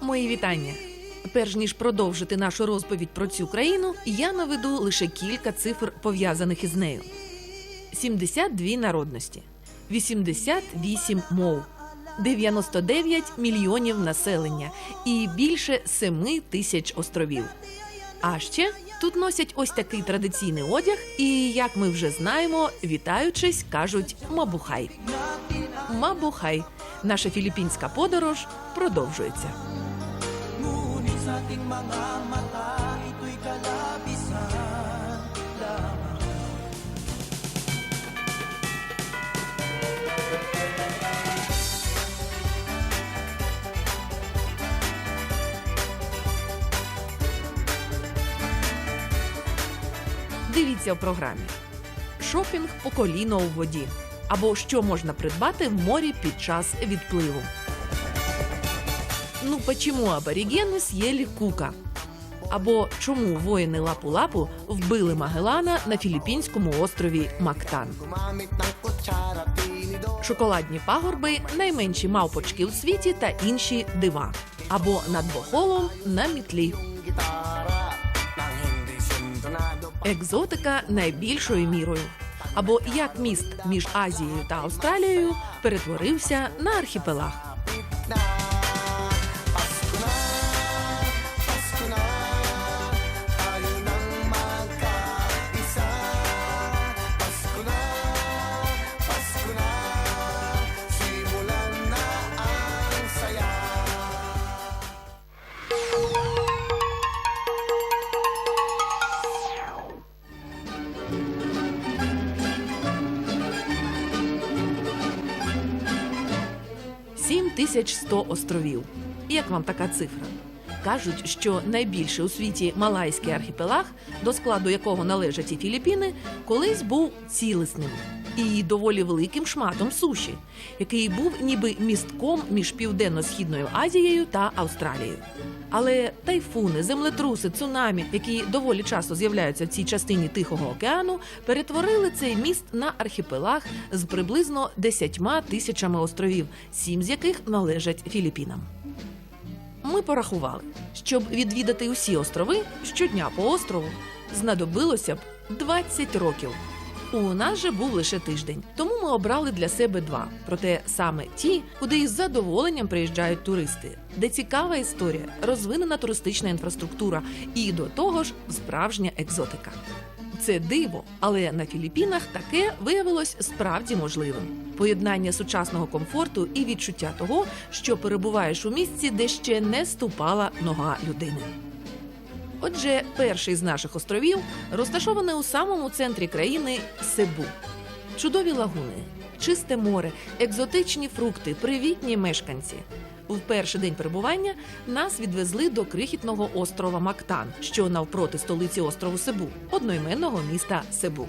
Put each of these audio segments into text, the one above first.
Мої вітання. Перш ніж продовжити нашу розповідь про цю країну, я наведу лише кілька цифр пов'язаних із нею: 72 народності, 88 мов, 99 мільйонів населення і більше 7 тисяч островів. А ще тут носять ось такий традиційний одяг, і як ми вже знаємо, вітаючись, кажуть мабухай. Мабухай. Наша філіппінська подорож продовжується. Дивіться в програмі: шопінг по коліно у воді або що можна придбати в морі під час відпливу. Ну почему аборігени з'їли кука? Або чому воїни Лапу-Лапу вбили Магелана на філіппінському острові Мактан? Шоколадні пагорби, найменші мавпочки у світі та інші дива. Або над Бохолом на мітлі. Екзотика найбільшою мірою. Або як міст між Азією та Австралією перетворився на архіпелаг. – 7100 островів. Як вам така цифра? Кажуть, що найбільше у світі Малайський архіпелаг, до складу якого належать і Філіппіни, колись був цілісним і доволі великим шматом суші, який був ніби містком між південно-східною Азією та Австралією. Але тайфуни, землетруси, цунамі, які доволі часто з'являються в цій частині Тихого океану, перетворили цей міст на архіпелаг з приблизно 10 тисячами островів, сім з яких належать Філіппінам. Ми порахували, щоб відвідати усі острови щодня по острову знадобилося б 20 років. У нас же був лише тиждень, тому ми обрали для себе два. Проте саме ті, куди із задоволенням приїжджають туристи, де цікава історія, розвинена туристична інфраструктура і до того ж справжня екзотика. Це диво, але на Філіппінах таке виявилось справді можливим. Поєднання сучасного комфорту і відчуття того, що перебуваєш у місці, де ще не ступала нога людини. Отже, перший з наших островів розташований у самому центрі країни Себу. Чудові лагуни, чисте море, екзотичні фрукти, привітні мешканці. В перший день перебування нас відвезли до крихітного острова Мактан, що навпроти столиці острову Себу, одноіменного міста Себу.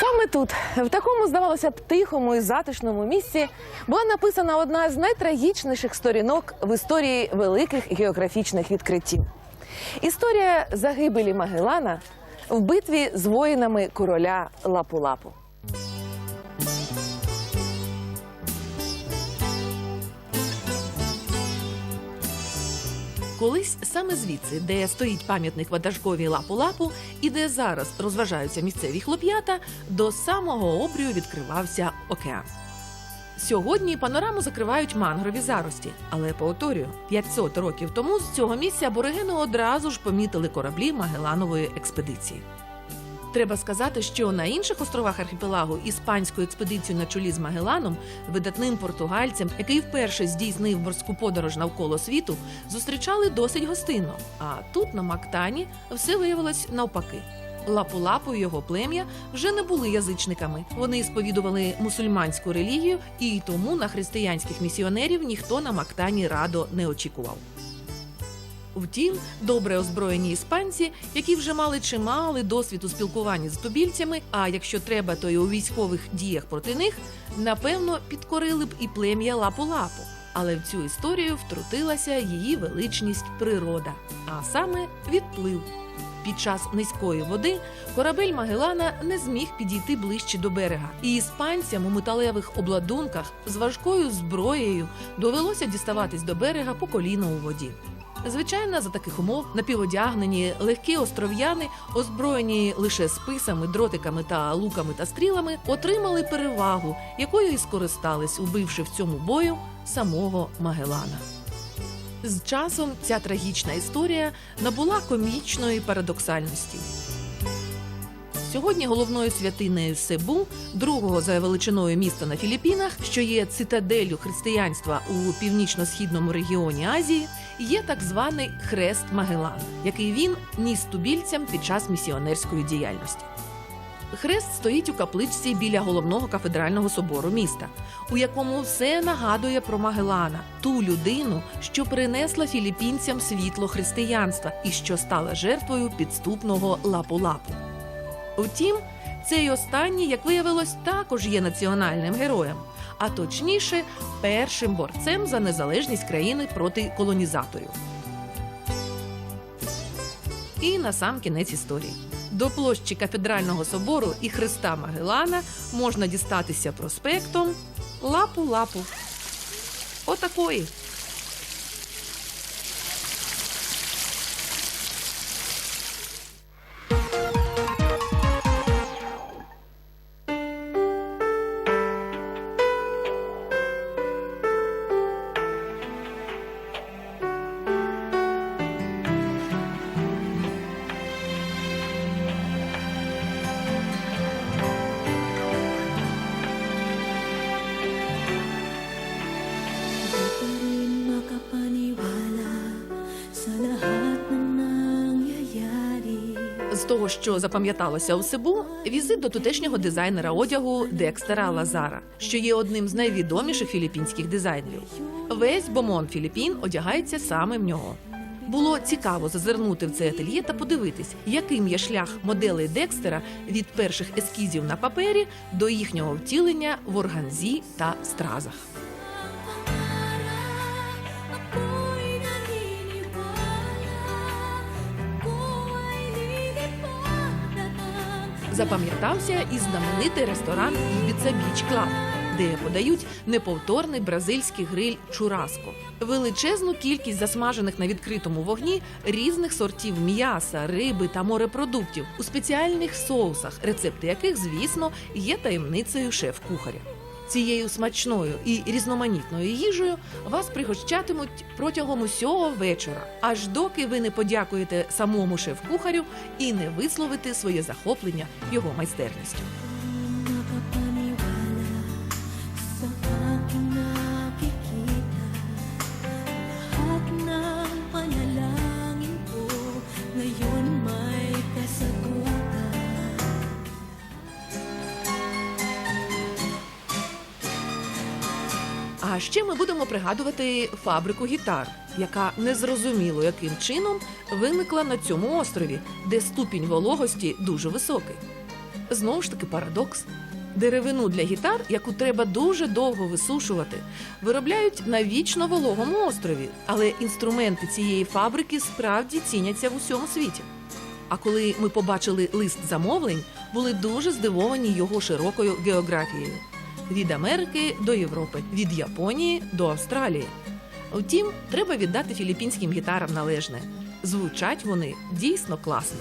Саме тут, в такому, здавалося б, тихому і затишному місці, була написана одна з найтрагічніших сторінок в історії великих географічних відкриттів. Історія загибелі Магелана в битві з воїнами короля Лапу-Лапу. Колись саме звідси, де стоїть пам'ятник ватажкові лапу-лапу, і де зараз розважаються місцеві хлоп'ята, до самого обрію відкривався океан. Сьогодні панораму закривають мангрові зарості, але повторюю, 500 років тому з цього місця аборигени одразу ж помітили кораблі Магеланової експедиції. Треба сказати, що на інших островах архіпелагу іспанську експедицію на чолі з Магеланом, видатним португальцем, який вперше здійснив морську подорож навколо світу, зустрічали досить гостинно. А тут, на Мактані, все виявилось навпаки. Лапу-лапу його плем'я вже не були язичниками. Вони сповідували мусульманську релігію, і тому на християнських місіонерів ніхто на Мактані радо не очікував. Втім, добре озброєні іспанці, які вже мали чималий досвід у спілкуванні з тубільцями, а якщо треба, то й у військових діях проти них, напевно, підкорили б і плем'я лапу-лапу. Але в цю історію втрутилася її величність природа, а саме відплив. під час низької води корабель Магелана не зміг підійти ближче до берега, і іспанцям у металевих обладунках з важкою зброєю довелося діставатись до берега по коліно у воді. Звичайно, за таких умов напіводягнені легкі остров'яни, озброєні лише списами, дротиками та луками та стрілами, отримали перевагу, якою і скористались, убивши в цьому бою самого Магелана. З часом ця трагічна історія набула комічної парадоксальності. Сьогодні головною святинею Себу, другого за величиною міста на Філіппінах, що є цитаделлю християнства у північно-східному регіоні Азії, є так званий хрест Магеллана, який він ніс тубільцям під час місіонерської діяльності. Хрест стоїть у капличці біля головного кафедрального собору міста, у якому все нагадує про Магеллана, ту людину, що принесла філіппінцям світло християнства і що стала жертвою підступного лапу-лапу. Втім, цей останній, як виявилось, також є національним героєм, а точніше, першим борцем за незалежність країни проти колонізаторів. І на сам кінець історії. До площі кафедрального собору і Христа Магеллана можна дістатися проспектом Лапу-Лапу. Отакої. Що запам'яталося у Сибу, візит до тутешнього дизайнера одягу Декстера Лазара, що є одним з найвідоміших філіппінських дизайнерів. Весь бомон Філіппін одягається саме в нього. Було цікаво зазирнути в це ательє та подивитись, яким є шлях моделей Декстера від перших ескізів на папері до їхнього втілення в органзі та стразах. Запам'ятався і знаменитий ресторан Ібіца Біч Клаб, де подають неповторний бразильський гриль чураско. Величезну кількість засмажених на відкритому вогні різних сортів м'яса, риби та морепродуктів у спеціальних соусах, рецепти яких, звісно, є таємницею шеф-кухаря. Цією смачною і різноманітною їжею вас пригощатимуть протягом усього вечора, аж доки ви не подякуєте самому шеф-кухарю і не висловите своє захоплення його майстерністю. Ще ми будемо пригадувати фабрику гітар, яка незрозуміло яким чином виникла на цьому острові, де ступінь вологості дуже високий. Знову ж таки, парадокс. Деревину для гітар, яку треба дуже довго висушувати, виробляють на вічно вологому острові, але інструменти цієї фабрики справді ціняться в усьому світі. А коли ми побачили лист замовлень, були дуже здивовані його широкою географією від Америки до Європи, від Японії до Австралії. Втім, треба віддати філіппінським гітарам належне. Звучать вони дійсно класно.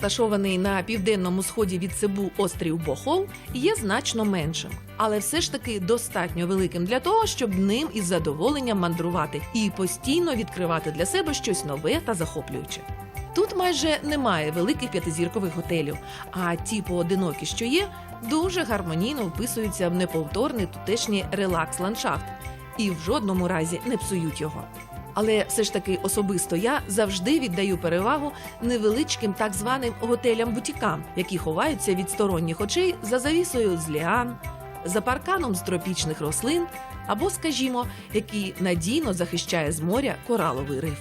Розташований на південному сході від Цебу острів Бохол є значно меншим, але все ж таки достатньо великим для того, щоб ним із задоволенням мандрувати і постійно відкривати для себе щось нове та захоплююче. Тут майже немає великих п'ятизіркових готелів, а ті поодинокі, що є, дуже гармонійно вписуються в неповторний тутешній релакс-ландшафт і в жодному разі не псують його. Але все ж таки особисто я завжди віддаю перевагу невеличким так званим готелям-бутікам, які ховаються від сторонніх очей за завісою з ліан, за парканом з тропічних рослин, або, скажімо, який надійно захищає з моря кораловий риф.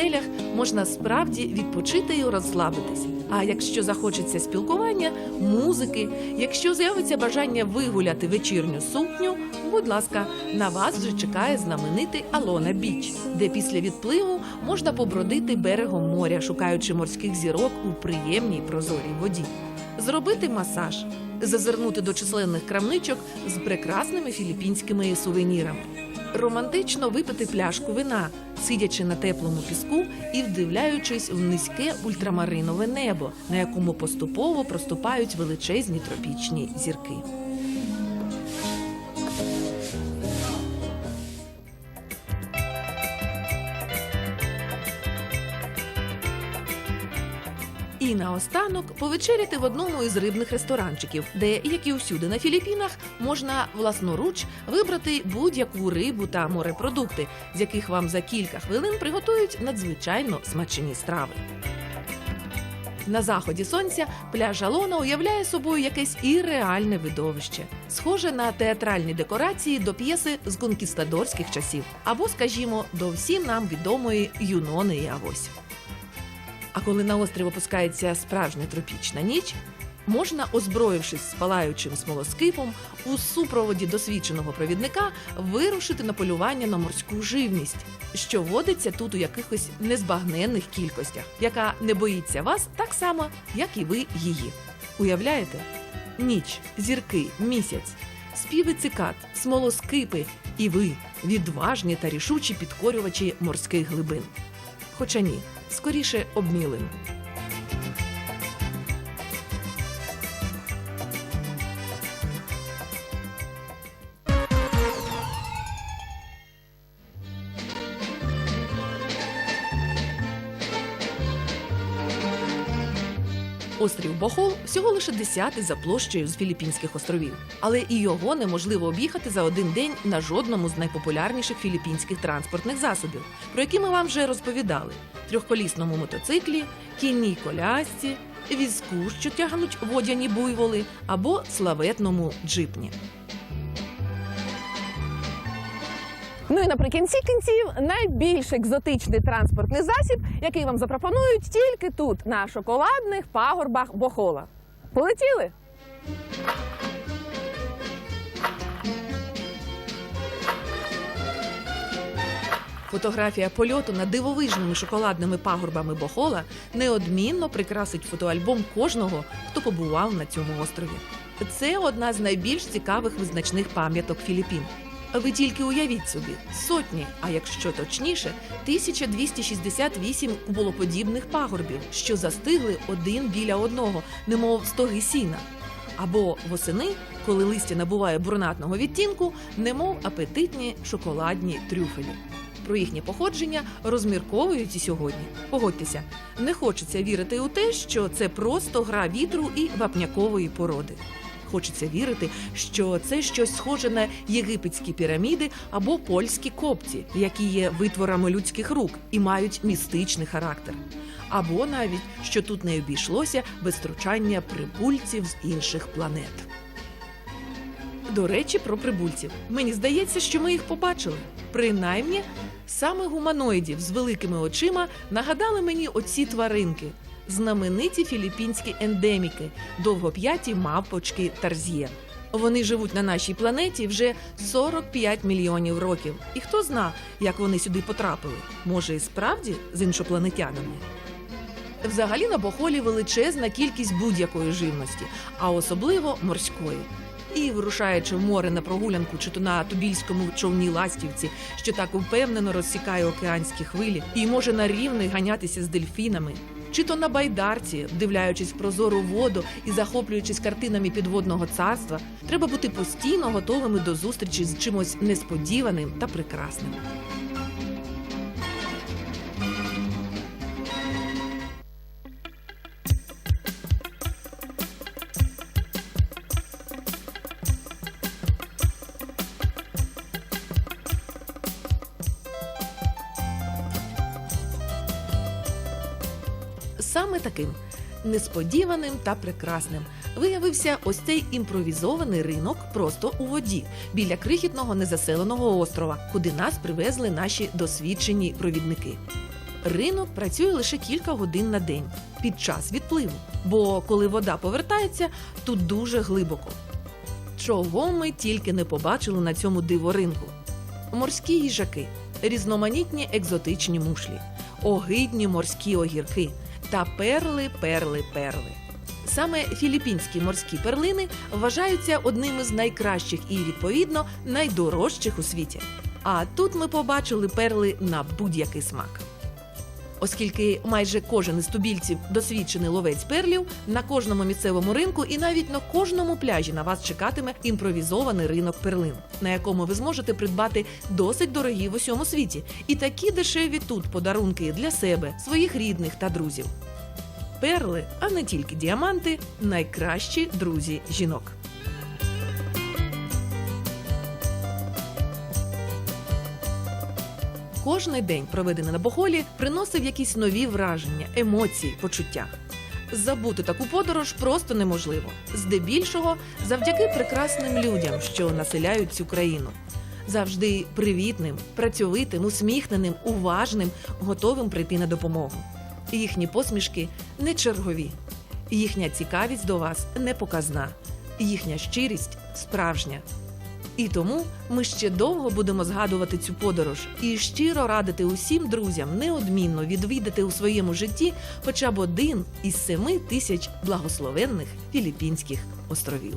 Готелях можна справді відпочити і розслабитись. А якщо захочеться спілкування, музики, якщо з'явиться бажання вигуляти вечірню сукню, будь ласка, на вас вже чекає знаменитий Алона Біч, де після відпливу можна побродити берегом моря, шукаючи морських зірок у приємній прозорій воді, зробити масаж, зазирнути до численних крамничок з прекрасними філіппінськими сувенірами романтично випити пляшку вина, сидячи на теплому піску і вдивляючись в низьке ультрамаринове небо, на якому поступово проступають величезні тропічні зірки. Наостанок повечеряти в одному із рибних ресторанчиків, де, як і всюди на Філіппінах, можна власноруч вибрати будь-яку рибу та морепродукти, з яких вам за кілька хвилин приготують надзвичайно смачні страви. На заході сонця пляж Алона уявляє собою якесь ірреальне видовище, схоже на театральні декорації до п'єси з конкістадорських часів, або, скажімо, до всім нам відомої Юнони і Авось. Коли на острів опускається справжня тропічна ніч, можна, озброївшись спалаючим смолоскипом, у супроводі досвідченого провідника вирушити на полювання на морську живність, що водиться тут у якихось незбагненних кількостях, яка не боїться вас так само, як і ви її. Уявляєте? Ніч, зірки, місяць, співи цикад, смолоскипи і ви, відважні та рішучі підкорювачі морських глибин. Хоча ні, скоріше обмілим. Бохол всього лише десятий за площею з Філіппінських островів, але і його неможливо об'їхати за один день на жодному з найпопулярніших філіппінських транспортних засобів, про які ми вам вже розповідали: трьохколісному мотоциклі, кінній колясці, візку, що тягнуть водяні буйволи, або славетному джипні. Ну і наприкінці кінців найбільш екзотичний транспортний засіб, який вам запропонують тільки тут, на шоколадних пагорбах Бохола. Полетіли? Фотографія польоту над дивовижними шоколадними пагорбами Бохола неодмінно прикрасить фотоальбом кожного, хто побував на цьому острові. Це одна з найбільш цікавих визначних пам'яток Філіппін. Ви тільки уявіть собі сотні, а якщо точніше, 1268 куболоподібних пагорбів, що застигли один біля одного, немов стоги сіна. Або восени, коли листя набуває брунатного відтінку, немов апетитні шоколадні трюфелі. Про їхнє походження розмірковують і сьогодні. Погодьтеся, не хочеться вірити у те, що це просто гра вітру і вапнякової породи. Хочеться вірити, що це щось схоже на єгипетські піраміди або польські копці, які є витворами людських рук і мають містичний характер. Або навіть що тут не обійшлося без втручання прибульців з інших планет. До речі, про прибульців. Мені здається, що ми їх побачили. Принаймні, саме гуманоїдів з великими очима нагадали мені оці тваринки, знамениті філіппінські ендеміки, довгоп'яті мавпочки Тарз'є. Вони живуть на нашій планеті вже 45 мільйонів років. І хто зна, як вони сюди потрапили? Може, і справді з іншопланетянами? Взагалі на Бохолі величезна кількість будь-якої живності, а особливо морської. І вирушаючи в море на прогулянку чи то на тубільському човні ластівці, що так впевнено розсікає океанські хвилі, і може на рівних ганятися з дельфінами, чи то на байдарці, вдивляючись в прозору воду і захоплюючись картинами підводного царства, треба бути постійно готовими до зустрічі з чимось несподіваним та прекрасним. Таким несподіваним та прекрасним виявився ось цей імпровізований ринок просто у воді біля крихітного незаселеного острова, куди нас привезли наші досвідчені провідники. Ринок працює лише кілька годин на день під час відпливу, бо коли вода повертається, тут дуже глибоко. Чого ми тільки не побачили на цьому диворинку: морські їжаки, різноманітні екзотичні мушлі, огидні морські огірки та перли, перли, перли. Саме філіппінські морські перлини вважаються одним із найкращих і відповідно найдорожчих у світі. А тут ми побачили перли на будь-який смак. Оскільки майже кожен із тубільців досвідчений ловець перлів, на кожному місцевому ринку і навіть на кожному пляжі на вас чекатиме імпровізований ринок перлин, на якому ви зможете придбати досить дорогі в усьому світі, і такі дешеві тут подарунки для себе, своїх рідних та друзів. Перли, а не тільки діаманти, найкращі друзі жінок. Кожний день, проведений на Бохолі, приносив якісь нові враження, емоції, почуття. Забути таку подорож просто неможливо. Здебільшого завдяки прекрасним людям, що населяють цю країну. Завжди привітним, працьовитим, усміхненим, уважним, готовим прийти на допомогу. Їхні посмішки не чергові, їхня цікавість до вас не показна, їхня щирість справжня. І тому ми ще довго будемо згадувати цю подорож і щиро радити усім друзям неодмінно відвідати у своєму житті хоча б один із семи тисяч благословенних Філіппінських островів.